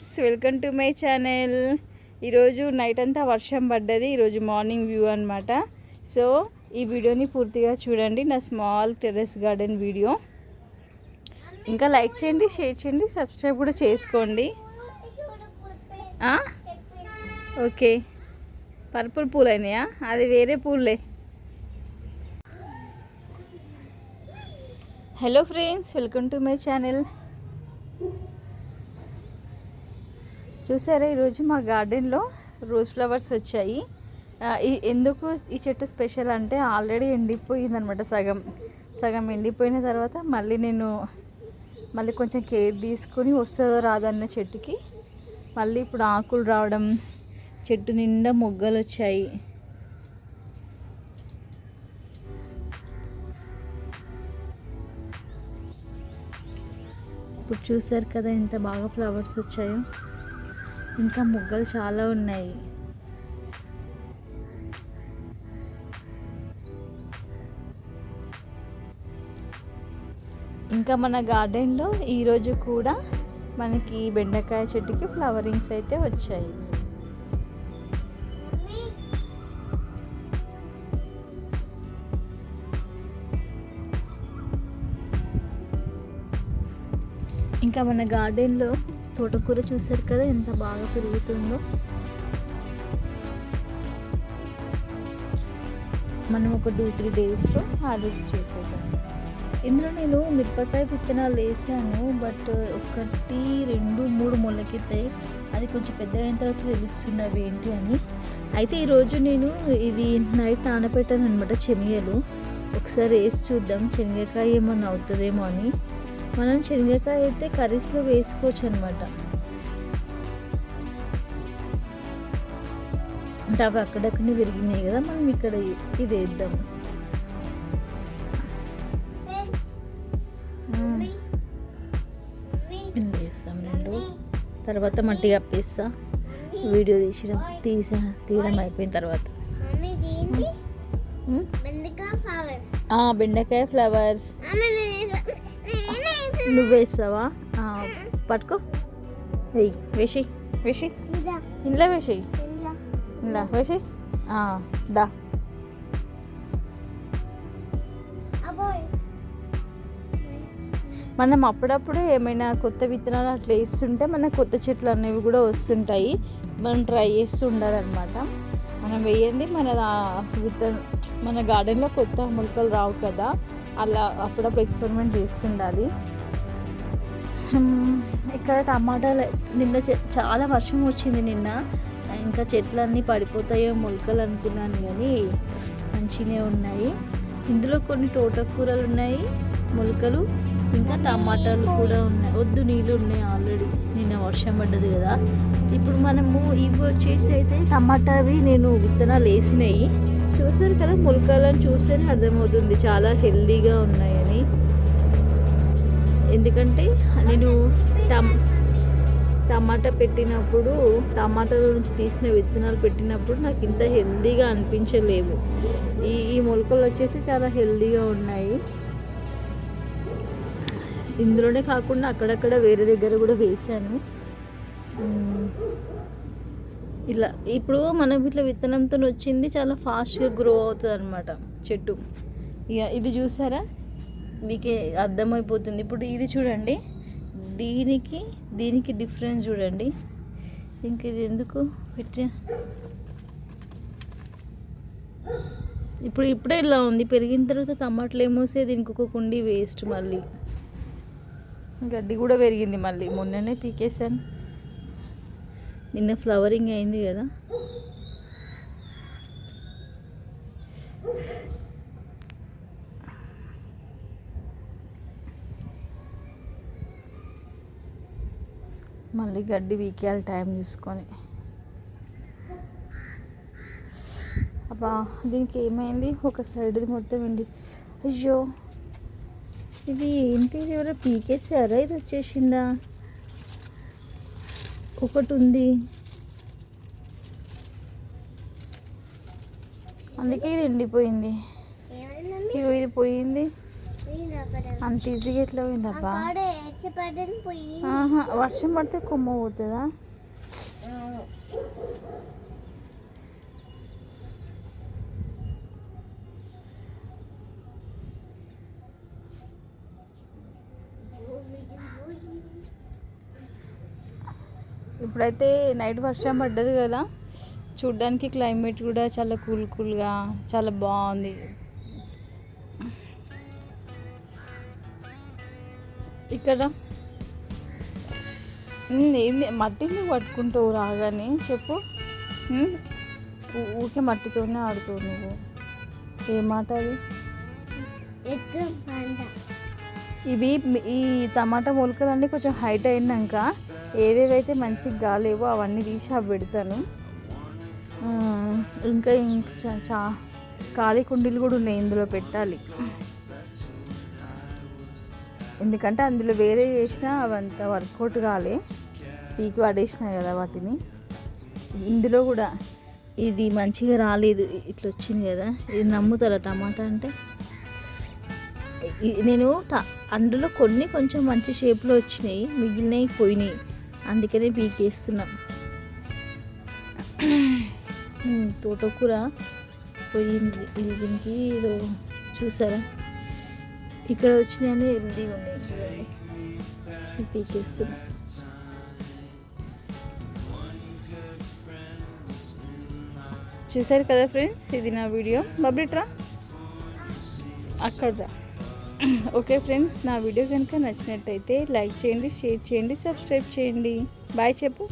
Friends welcome to my channel ఈరోజు night అంతా వర్షం పడ్డది. ఈరోజు మార్నింగ్ వ్యూ అనమాట సో ఈ వీడియోని పూర్తిగా చూడండి. నా స్మాల్ టెర్రస్ గార్డెన్ వీడియో ఇంకా లైక్ చేయండి షేర్ చేయండి సబ్స్క్రైబ్ కూడా చేసుకోండి. ఓకే. పర్పుల్ పూలు అయినాయా? అది వేరే పూలే. Hello friends welcome to my channel చూసారా ఈరోజు మా గార్డెన్లో రోజ్ ఫ్లవర్స్ వచ్చాయి. ఎందుకు ఈ చెట్టు స్పెషల్ అంటే ఆల్రెడీ ఎండిపోయింది అనమాట సగం. సగం ఎండిపోయిన తర్వాత మళ్ళీ నేను మళ్ళీ కొంచెం కేర్ తీసుకొని వస్తుందో రాదన్న చెట్టుకి. మళ్ళీ ఇప్పుడు ఆకులు రావడం చెట్టు నిండా మొగ్గలు వచ్చాయి. ఇప్పుడు చూసారు కదా ఎంత బాగా ఫ్లవర్స్ వచ్చాయో. ఇంకా మొగ్గలు చాలా ఉన్నాయి. ఇంకా మన గార్డెన్లో ఈరోజు కూడా మనకి బెండకాయ చెట్టుకి ఫ్లవరింగ్స్ అయితే వచ్చాయి. ఇంకా మన గార్డెన్లో తోటకూర చూసారు కదా ఎంత బాగా పెరుగుతుందో. మనం ఒక టూ త్రీ డేస్లో హార్వెస్ట్ చేసేద్దాం. ఇందులో నేను మిరపకాయ విత్తనాలు వేసాను బట్ ఒకటి రెండు మూడు మొలకెత్తాయి. అది కొంచెం పెద్ద అయిన తర్వాత తెలుస్తుంది అవి ఏంటి అని. అయితే ఈరోజు నేను ఇది నైట్ నానబెట్టాను అనమాట శనగలు ఒకసారి వేసి చూద్దాం శనగకాయ ఏమన్నా అవుతుందేమో అని. మనం శనగకాయ అయితే కర్రీస్లో వేసుకోవచ్చు అనమాట అంటే అవి అక్కడక్కడనే విరిగినాయి కదా మనం ఇక్కడ ఇది వేద్దాం. వేస్తాం రెండు. తర్వాత మట్టి కప్పేస్తా వీడియో తీసిన తీసా తీయడం అయిపోయిన తర్వాత. మ్మ్? బెండకాయ ఫ్లవర్స్ ఆ, బెండకాయ ఫ్లవర్స్ అమ్మ నేను నువ్వు వేస్తావా? ఆ, పట్టుకో. వెయ్యి వేసి వేసి ఇదా. ఇంట్లో వేసేయి. ఇందా. వేసి దా. అబోయ్. మనం అప్పుడప్పుడు ఏమైనా కొత్త విత్తనాలు అట్లా వేస్తుంటే మన కొత్త చెట్లు అనేవి కూడా వస్తుంటాయి. మనం ట్రై చేస్తూ ఉండాలన్నమాట. మనం వేయండి మన విత్తన మన గార్డెన్లో కొత్త మొలకలు రావు కదా. అలా అప్పుడప్పుడు ఎక్స్పెరిమెంట్ చేస్తుండాలి. ఇక్కడ టమాటాలు నిన్న చె- చాలా వర్షం వచ్చింది నిన్న. ఇంకా చెట్లన్నీ పడిపోతాయో మొలకలు అనుకున్నాను కానీ మంచినే ఉన్నాయి. ఇందులో కొన్ని తోటకూరలు ఉన్నాయి మొలకలు ఇంకా టమాటాలు కూడా ఉన్నాయి. వద్దు నీళ్ళు ఉన్నాయి ఆల్రెడీ. నిన్న వర్షం పడ్డది కదా. ఇప్పుడు మనము ఇవి వచ్చేసి అయితే టమాటావి నేను విత్తనాలు వేసినాయి. చూసారు కదా మొలకలను చూస్తేనే అర్థమవుతుంది. చాలా హెల్దీగా ఉన్నాయని ఎందుకంటే నేను టమ్ టమాటా పెట్టినప్పుడు టమాటాల నుంచి తీసిన విత్తనాలు పెట్టినప్పుడు నాకు ఇంత హెల్దీగా అనిపించలేవు ఈ ఈ మొలకలు వచ్చేసి చాలా హెల్దీగా ఉన్నాయి. ఇందులోనే కాకుండా అక్కడక్కడ వేరే దగ్గర కూడా వేశాను. ఇలా ఇప్పుడు మనం ఇట్లా విత్తనంతో వచ్చింది చాలా ఫాస్ట్గా గ్రో అవుతుంది అనమాట చెట్టు. ఇక ఇది చూసారా? మీకే అర్థమైపోతుంది. ఇప్పుడు ఇది చూడండి. దీనికి దీనికి డిఫరెన్స్ చూడండి. ఇంక ఇది ఎందుకు పెట్టి? ఇప్పుడు ఇప్పుడే ఇలా ఉంది. పెరిగిన తర్వాత టమాటాలు ఏమోసే దీనికి ఒక కుండి వేస్ట్ మళ్ళీ. గడ్డి కూడా పెరిగింది మళ్ళీ. మొన్ననే పీకేసాను నిన్న ఫ్లవరింగ్ అయింది కదా. మళ్ళీ గడ్డి వీకేయాలి టైం చూసుకొని. అబ్బా దీనికి ఏమైంది? ఒక సైడ్ది మొత్తం ఎండి. అయ్యో ఇది ఏంటి ఇది ఎవరో పీకేసారా ఇది వచ్చేసిందా? ఒకటి ఉంది. అందుకే ఇది ఎండిపోయింది. ఇది పోయింది. అంత ఈజీగా ఎట్లా పోయిందబ్బా వర్షం పడితే కొమ్మ పోతుందా? ఇప్పుడైతే నైట్ వర్షం పడ్డది కదా. చూడ్డానికి క్లైమేట్ కూడా చాలా కూల్ కూల్గా చాలా బాగుంది. ఇక్కడ? ఏంది మట్టిని పట్టుకుంటావు రాగానే చెప్పు. ఊరికే మట్టితోనే ఆడుతావు నువ్వు. ఏ మాట అది? ఇవి ఈ టమాటా మొలకలన్నీ కొంచెం హైట్ అయినాక ఏవేవైతే మంచిగా గాలేవో అవన్నీ తీసి అవి పెడతాను. ఇంకా ఇంకా చా- చా ఖాళీ కుండీలు కూడా ఉన్నాయి ఇందులో పెట్టాలి. ఎందుకంటే అందులో వేరే చేసినా అవంతా వర్కౌట్ కాలే. పీకి పడేసిన కదా వాటిని. ఇందులో కూడా ఇది మంచిగా రాలేదు. ఇట్లా వచ్చింది కదా. ఇది నమ్ముతారా టమాటా అంటే? నేను త- అందులో కొన్ని కొంచెం మంచి షేప్లో వచ్చినాయి. మిగిలినవి పోయినాయి. అందుకనే పీకేస్తున్నాం తోటకూర పోయింది. ఇది దీనికి ఏదో చూసారా? ఇక్కడ వచ్చినాయని హెల్దీ ఉన్నాయి. చూడండి చూసారు కదా ఫ్రెండ్స్? ఇది నా వీడియో. బబ్లిట్రా అక్కడ రా. ఓకే ఫ్రెండ్స్ నా వీడియో కనుక నచ్చినట్టయితే లైక్ చేయండి షేర్ చేయండి సబ్స్క్రైబ్ చేయండి. బాయ్ చెప్పు.